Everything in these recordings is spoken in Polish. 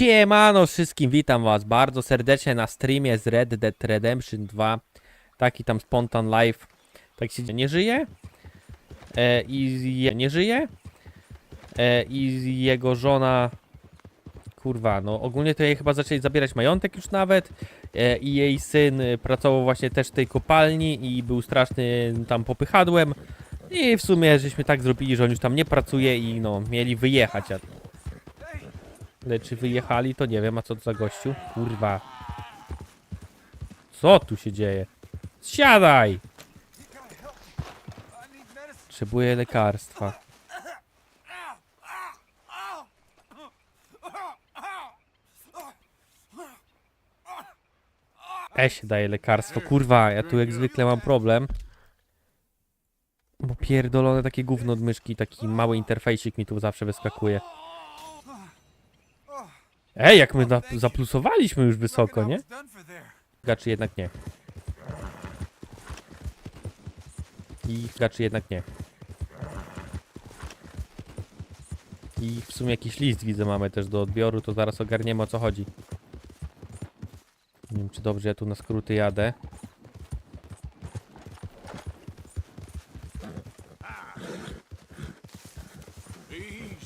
Siemano wszystkim, witam was bardzo serdecznie na streamie z Red Dead Redemption 2. Taki tam spontan live. Tak się nie żyje. E, I nie żyje. E, I jego żona. Kurwa, no ogólnie to jej chyba zaczęli zabierać majątek już nawet. E, I jej syn y, pracował właśnie też w tej kopalni i był straszny tam popychadłem. I w sumie żeśmy tak zrobili, że on już tam nie pracuje i no, mieli wyjechać. A czy wyjechali, to nie wiem, a co to za gościu? Kurwa. Co tu się dzieje? Siadaj! Potrzebuję lekarstwa. E się daje lekarstwo. Kurwa, ja tu jak zwykle mam problem. Bo pierdolone takie gówno od myszki, taki mały interfejsik mi tu zawsze wyskakuje. Ej, jak my zaplusowaliśmy już wysoko, nie? Gaczy jednak nie. I gaczy jednak nie. I w sumie jakiś list widzę mamy też do odbioru, to zaraz ogarniemy o co chodzi. Nie wiem czy dobrze ja tu na skróty jadę.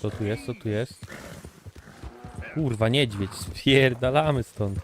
Co tu jest, co tu jest? Kurwa, niedźwiedź, spierdalamy stąd.